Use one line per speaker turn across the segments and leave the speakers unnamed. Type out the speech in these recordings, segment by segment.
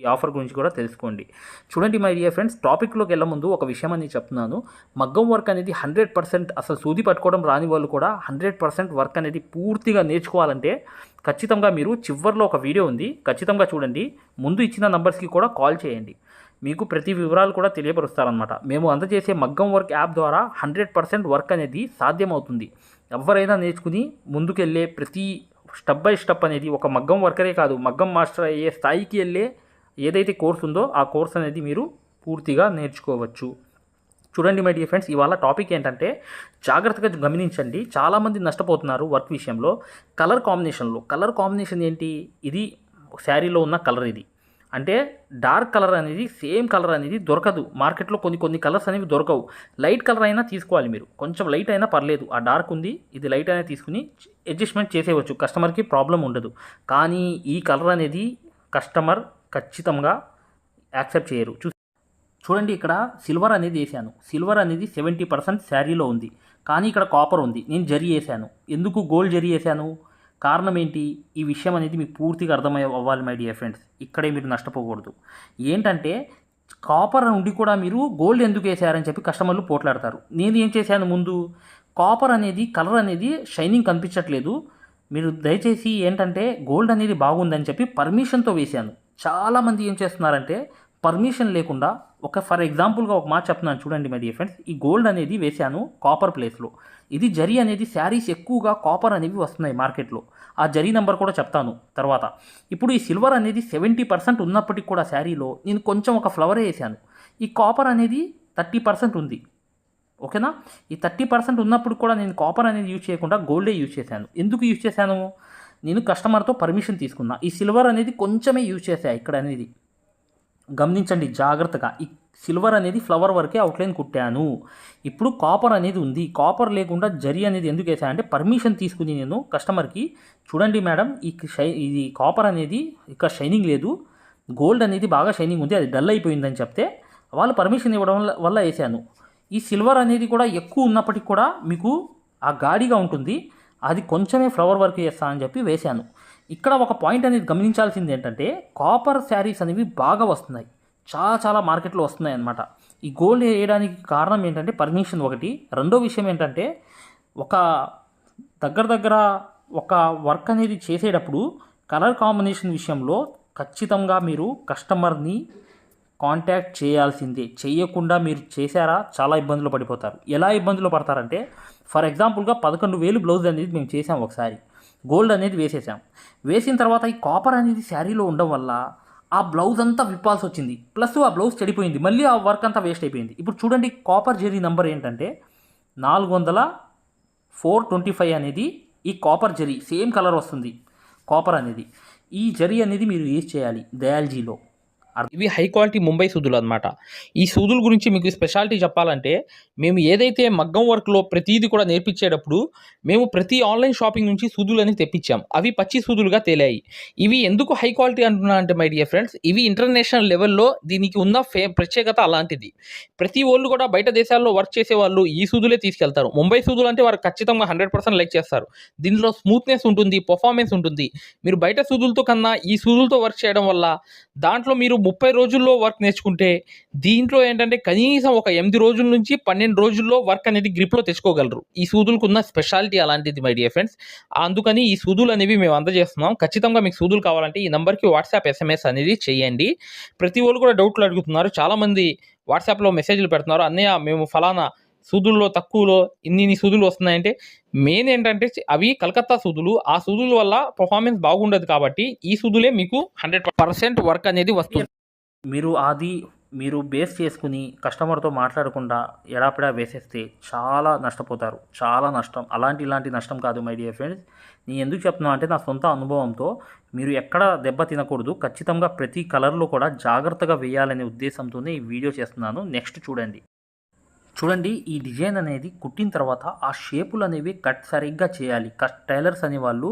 ఈ ఆఫర్ గురించి కూడా తెలుసుకోండి. చూడండి మై డియర్ ఫ్రెండ్స్ టాపిక్లోకి వెళ్ళే ముందు ఒక విషయం అని చెప్తున్నాను. మగ్గం వర్క్ అనేది హండ్రెడ్ పర్సెంట్ అసలు సూది పట్టుకోవడం రాని వాళ్ళు కూడా హండ్రెడ్ పర్సెంట్ వర్క్ అనేది పూర్తిగా నేర్చుకోవాలంటే ఖచ్చితంగా మీరు చివరిలో ఒక వీడియో ఉంది. ఖచ్చితంగా చూడండి. ముందు ఇచ్చిన నంబర్స్కి కూడా కాల్ చేయండి. మీకు ప్రతి వివరాలు కూడా తెలియపరుస్తారనమాట మేము అందజేసే మగ్గం వర్క్ యాప్ ద్వారా హండ్రెడ్ పర్సెంట్ వర్క్ అనేది సాధ్యమవుతుంది. ఎవరైనా నేర్చుకుని ముందుకెళ్ళే ప్రతి స్టెప్ బై స్టెప్ అనేది ఒక మగ్గం వర్కరే కాదు. మగ్గం మాస్టర్ అయ్యే స్థాయికి వెళ్ళే ఏదైతే కోర్స్ ఉందో ఆ కోర్స్ అనేది మీరు పూర్తిగా నేర్చుకోవచ్చు. చూడండి మై డియర్ ఫ్రెండ్స్ ఇవాళ టాపిక్ ఏంటంటే జాగ్రత్తగా గమనించండి. చాలామంది నష్టపోతున్నారు వర్క్ విషయంలో. కలర్ కాంబినేషన్లో. కలర్ కాంబినేషన్ ఏంటి? ఇది శారీలో ఉన్న కలర్ ఇది. అంటే డార్క్ కలర్ అనేది సేమ్ కలర్ అనేది దొరకదు. మార్కెట్లో కొన్ని కొన్ని కలర్స్ అనేవి దొరకవు. లైట్ కలర్ అయినా తీసుకోవాలి మీరు. కొంచెం లైట్ అయినా పర్లేదు. ఆ డార్క్ ఉంది ఇది లైట్ అయినా తీసుకుని అడ్జస్ట్మెంట్ చేసేయవచ్చు. కస్టమర్కి ప్రాబ్లం ఉండదు. కానీ ఈ కలర్ అనేది కస్టమర్ ఖచ్చితంగా యాక్సెప్ట్ చేయరు. చూ చూడండి ఇక్కడ సిల్వర్ అనేది వేసాను సిల్వర్ అనేది సెవెంటీ పర్సెంట్ శారీలో ఉంది. కానీ ఇక్కడ కాపర్ ఉంది. నేను జరి వేసాను ఎందుకు గోల్డ్ జరి వేసాను కారణం ఏంటి? ఈ విషయం అనేది మీకు పూర్తిగా అర్థమై అవ్వాలి మై డియర్ ఫ్రెండ్స్. ఇక్కడే మీరు నష్టపోకూడదు. ఏంటంటే కాపర్ ఉండి కూడా మీరు గోల్డ్ ఎందుకు వేసారని చెప్పి కస్టమర్లు పోట్లాడతారు. నేను ఏం చేశాను ముందు? కాపర్ అనేది కలర్ అనేది షైనింగ్ కనిపించట్లేదు. మీరు దయచేసి ఏంటంటే గోల్డ్ అనేది బాగుందని చెప్పి పర్మిషన్తో వేశాను. చాలామంది ఏం చేస్తున్నారంటే పర్మిషన్ లేకుండా ఒక ఫర్ ఎగ్జాంపుల్గా ఒక మాట చెప్తున్నాను చూడండి మై డియర్ ఫ్రెండ్స్. ఈ గోల్డ్ అనేది వేశాను కాపర్ ప్లేస్లో. ఇది జరి అనేది శారీస్ ఎక్కువగా కాపర్ అనేవి వస్తున్నాయి మార్కెట్లో. ఆ జరీ నెంబర్ కూడా చెప్తాను తర్వాత. ఇప్పుడు ఈ సిల్వర్ అనేది సెవెంటీ పర్సెంట్ ఉన్నప్పటికి కూడా శారీలో నేను కొంచెం ఒక ఫ్లవరే వేసాను ఈ కాపర్ అనేది థర్టీ పర్సెంట్ ఉంది. ఓకేనా? ఈ థర్టీ పర్సెంట్ ఉన్నప్పుడు కూడా నేను కాపర్ అనేది యూజ్ చేయకుండా గోల్డే యూజ్ చేశాను. ఎందుకు యూజ్ చేశాను? నేను కస్టమర్తో పర్మిషన్ తీసుకున్నా. ఈ సిల్వర్ అనేది కొంచెమే యూజ్ చేశా ఇక్కడ అనేది. గమనించండి జాగ్రత్తగా. ఈ సిల్వర్ అనేది ఫ్లవర్ వరకే అవుట్లైన్ కుట్టాను. ఇప్పుడు కాపర్ అనేది ఉంది. కాపర్ లేకుండా జరి అనేది ఎందుకు వేసా అంటే పర్మిషన్ తీసుకుని నేను కస్టమర్కి చూడండి మేడం ఈ షై ఇది కాపర్ అనేది ఇక్కడ షైనింగ్ లేదు. గోల్డ్ అనేది బాగా షైనింగ్ ఉంది. అది డల్ అయిపోయిందని చెప్తే వాళ్ళు పర్మిషన్ ఇవ్వడం వల్ల వల్ల వేసాను ఈ సిల్వర్ అనేది కూడా ఎక్కువ ఉన్నప్పటికీ కూడా మీకు ఆ గాడిగా ఉంటుంది. అది కొంచెమే ఫ్లవర్ వర్క్ చేస్తానని చెప్పి వేశాను. ఇక్కడ ఒక పాయింట్ అనేది గమనించాల్సింది ఏంటంటే కాపర్ శారీస్ అనేవి బాగా వస్తున్నాయి. చాలా చాలా మార్కెట్లో వస్తున్నాయి అన్నమాట. ఈ గోల్డ్ వేయడానికి కారణం ఏంటంటే పర్మిషన్ ఒకటి. రెండో విషయం ఏంటంటే ఒక దగ్గర దగ్గర ఒక వర్క్ అనేది చేసేటప్పుడు కలర్ కాంబినేషన్ విషయంలో ఖచ్చితంగా మీరు కస్టమర్ని కాంటాక్ట్ చేయాల్సిందే. చేయకుండా మీరు చేశారా? చాలా ఇబ్బందులు పడిపోతారు. ఎలా ఇబ్బందులు పడతారంటే ఫర్ ఎగ్జాంపుల్గా పదకొండు వేలు బ్లౌజ్ అనేది మేము చేసాం ఒకసారి. గోల్డ్ అనేది వేసేసాం వేసిన తర్వాత ఈ కాపర్ అనేది శారీలో ఉండడం వల్ల ఆ బ్లౌజ్ అంతా విప్పాల్సి వచ్చింది. ప్లస్ ఆ బ్లౌజ్ చెడిపోయింది. మళ్ళీ ఆ వర్క్ అంతా వేస్ట్ అయిపోయింది. ఇప్పుడు చూడండి కాపర్ జెరీ నెంబర్ ఏంటంటే నాలుగు వందల ఫోర్ ట్వంటీ ఫైవ్ అనేది ఈ కాపర్ జరీ సేమ్ కలర్ వస్తుంది కాపర్ అనేది. ఈ జరీ అనేది మీరు యూజ్ చేయాలి. దయాల్జీలో ఇవి హై క్వాలిటీ ముంబై సూదులు అనమాట ఈ సూదుల గురించి మీకు స్పెషాలిటీ చెప్పాలంటే మేము ఏదైతే మగ్గం వర్క్లో ప్రతిదీ కూడా నేర్పించేటప్పుడు మేము ప్రతి ఆన్లైన్ షాపింగ్ నుంచి సూదులు అనేది తెప్పించాం. అవి పచ్చి సూదులుగా తేలాయి. ఇవి ఎందుకు హై క్వాలిటీ అంటున్నా అంటే మై డియర్ ఫ్రెండ్స్ ఇవి ఇంటర్నేషనల్ లెవెల్లో దీనికి ఉన్న ఫే ప్రత్యేకత అలాంటిది. ప్రతి వాళ్ళు కూడా బయట దేశాల్లో వర్క్ చేసే వాళ్ళు ఈ సూదులే తీసుకెళ్తారు. ముంబై సూదులు అంటే వారు ఖచ్చితంగా హండ్రెడ్ పర్సెంట్ లైక్ చేస్తారు. దీనిలో స్మూత్నెస్ ఉంటుంది పర్ఫార్మెన్స్ ఉంటుంది. మీరు బయట సూదులతో కన్నా ఈ సూదులతో వర్క్ చేయడం వల్ల దాంట్లో మీరు ముప్పై రోజుల్లో వర్క్ నేర్చుకుంటే దీంట్లో ఏంటంటే కనీసం ఒక ఎనిమిది రోజుల నుంచి పన్నెండు రోజుల్లో వర్క్ అనేది గ్రిప్లో తెచ్చుకోగలరు. ఈ సూదులకు ఉన్న స్పెషాలిటీ అలాంటిది మై డియర్ ఫ్రెండ్స్ అందుకని ఈ సూదులు అనేవి మేము అందజేస్తున్నాం. ఖచ్చితంగా మీకు సూదులు కావాలంటే ఈ నెంబర్కి వాట్సాప్ ఎస్ఎంఎస్ అనేది చేయండి. ప్రతి వాళ్ళు కూడా డౌట్లు అడుగుతున్నారు. చాలామంది వాట్సాప్లో మెసేజ్లు పెడుతున్నారు. అన్నయ్య మేము ఫలానా సూదుల్లో తక్కువలో ఇన్ని ఇన్ని సూదులు వస్తున్నాయంటే మెయిన్ ఏంటంటే అవి కలకత్తా సూదులు. ఆ సూదుల వల్ల పర్ఫార్మెన్స్ బాగుండదు కాబట్టి ఈ సూదులే మీకు హండ్రెడ్ పర్సెంట్ వర్క్ అనేది వస్తుంది. మీరు అది మీరు బేస్ చేసుకుని కస్టమర్తో మాట్లాడకుండా ఎడాపెడా వేసేస్తే చాలా నష్టపోతారు. చాలా నష్టం. అలాంటి ఇలాంటి నష్టం కాదు మై డియర్ ఫ్రెండ్స్ నేను ఎందుకు చెప్తున్నా అంటే నా సొంత అనుభవంతో మీరు ఎక్కడ దెబ్బ తినకూడదు. ఖచ్చితంగా ప్రతి కలర్లో కూడా జాగ్రత్తగా వేయాలనే ఉద్దేశంతోనే ఈ వీడియో చేస్తున్నాను. నెక్స్ట్ చూడండి. చూడండి ఈ డిజైన్ అనేది కుట్టిన తర్వాత ఆ షేపులు అనేవి కట్ సరిగ్గా చేయాలి. కట్ టైలర్స్ అనే వాళ్ళు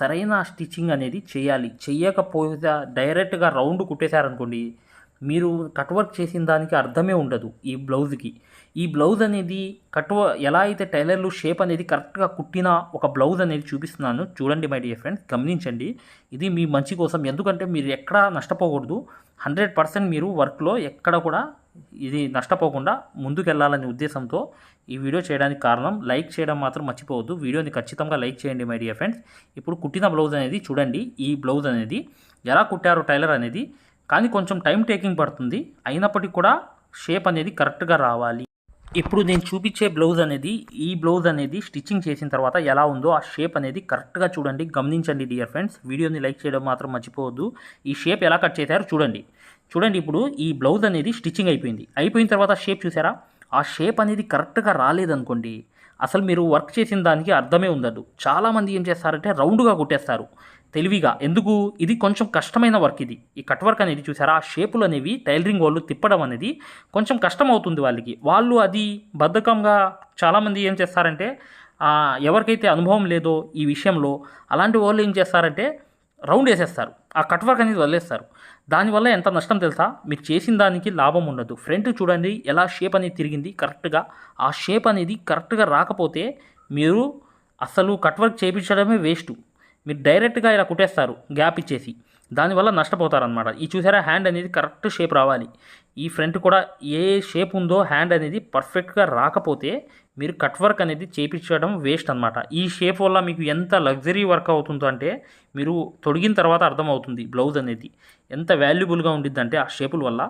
సరైన స్టిచ్చింగ్ అనేది చేయాలి. చేయకపోతే డైరెక్ట్గా రౌండ్ కుట్టేశారనుకోండి మీరు కట్ వర్క్ చేసిన దానికి అర్థమే ఉండదు ఈ బ్లౌజ్కి. ఈ బ్లౌజ్ అనేది కట్ వ- ఎలా అయితే టైలర్లు షేప్ అనేది కరెక్ట్గా కుట్టిన ఒక బ్లౌజ్ అనేది చూపిస్తున్నాను. చూడండి మై డియర్ ఫ్రెండ్స్ గమనించండి. ఇది మీ మంచి కోసం. ఎందుకంటే మీరు ఎక్కడా నష్టపోకూడదు. హండ్రెడ్ పర్సెంట్ మీరు వర్క్లో ఎక్కడ కూడా ఇది నష్టపోకుండా ముందుకెళ్ళాలనే ఉద్దేశంతో ఈ వీడియో చేయడానికి కారణం లైక్ చేయడం మాత్రం మర్చిపోవద్దు. వీడియోని ఖచ్చితంగా లైక్ చేయండి మై డియర్ ఫ్రెండ్స్. ఇప్పుడు కుట్టిన బ్లౌజ్ అనేది చూడండి. ఈ బ్లౌజ్ అనేది ఎలా కుట్టారో టైలర్ అనేది కానీ కొంచెం టైం టేకింగ్ పడుతుంది. అయినప్పటికీ కూడా షేప్ అనేది కరెక్ట్గా రావాలి. ఇప్పుడు నేను చూపించే బ్లౌజ్ అనేది ఈ బ్లౌజ్ అనేది స్టిచ్చింగ్ చేసిన తర్వాత ఎలా ఉందో ఆ షేప్ అనేది కరెక్ట్గా చూడండి. గమనించండి డియర్ ఫ్రెండ్స్. వీడియోని లైక్ చేయడం మాత్రం మర్చిపోవద్దు. ఈ షేప్ ఎలా కట్ చేశారో చూడండి. చూడండి ఇప్పుడు ఈ బ్లౌజ్ అనేది స్టిచ్చింగ్ అయిపోయింది. అయిపోయిన తర్వాత షేప్ చూసారా? ఆ షేప్ అనేది కరెక్ట్గా రాలేదనుకోండి అసలు మీరు వర్క్ చేసిన దానికి అర్థమే ఉండదు. చాలామంది ఏం చేస్తారంటే రౌండ్గా కొట్టేస్తారు. తెలివిగా. ఎందుకు? ఇది కొంచెం కష్టమైన వర్క్ ఇది. ఈ కట్ వర్క్ అనేది చూసారా? ఆ షేపులు అనేవి టైలరింగ్ వాళ్ళు తిప్పడం అనేది కొంచెం కష్టం అవుతుంది వాళ్ళకి. వాళ్ళు అది బద్ధకంగా చాలామంది ఏం చేస్తారంటే ఎవరికైతే అనుభవం లేదో ఈ విషయంలో అలాంటి వాళ్ళు ఏం చేస్తారంటే రౌండ్ వేసేస్తారు. ఆ కట్ వర్క్ అనేది వదిలేస్తారు. దానివల్ల ఎంత నష్టం తెలుసా? మీరు చేసిన దానికి లాభం ఉండదు. ఫ్రంట్ చూడండి ఎలా షేప్ అనేది తిరిగింది కరెక్ట్గా. ఆ షేప్ అనేది కరెక్ట్గా రాకపోతే మీరు అసలు కట్ వర్క్ చేయించడమే వేస్ట్. మీరు డైరెక్ట్గా ఇలా కుట్టేస్తారు గ్యాప్ ఇచ్చేసి. దానివల్ల నష్టపోతారనమాట ఈ చూసారా? హ్యాండ్ అనేది కరెక్ట్ షేప్ రావాలి. ఈ ఫ్రంట్ కూడా ఏ షేప్ ఉందో హ్యాండ్ అనేది పర్ఫెక్ట్గా రాకపోతే మీరు కట్ వర్క్ అనేది చేపించడం వేస్ట్ అనమాట ఈ షేప్ వల్ల మీకు ఎంత లగ్జరీ వర్క్ అవుతుందో అంటే మీరు తొడిగిన తర్వాత అర్థమవుతుంది బ్లౌజ్ అనేది. ఎంత వాల్యుబుల్గా ఉండిద్దంటే ఆ షేపుల వల్ల.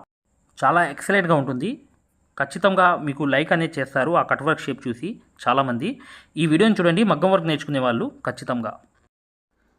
చాలా ఎక్సలెంట్గా ఉంటుంది. ఖచ్చితంగా మీకు లైక్ అనేది చేస్తారు. ఆ కట్ వర్క్ షేప్ చూసి చాలామంది ఈ వీడియోని చూడండి. మగ్గం వర్క్ నేర్చుకునే వాళ్ళు ఖచ్చితంగా.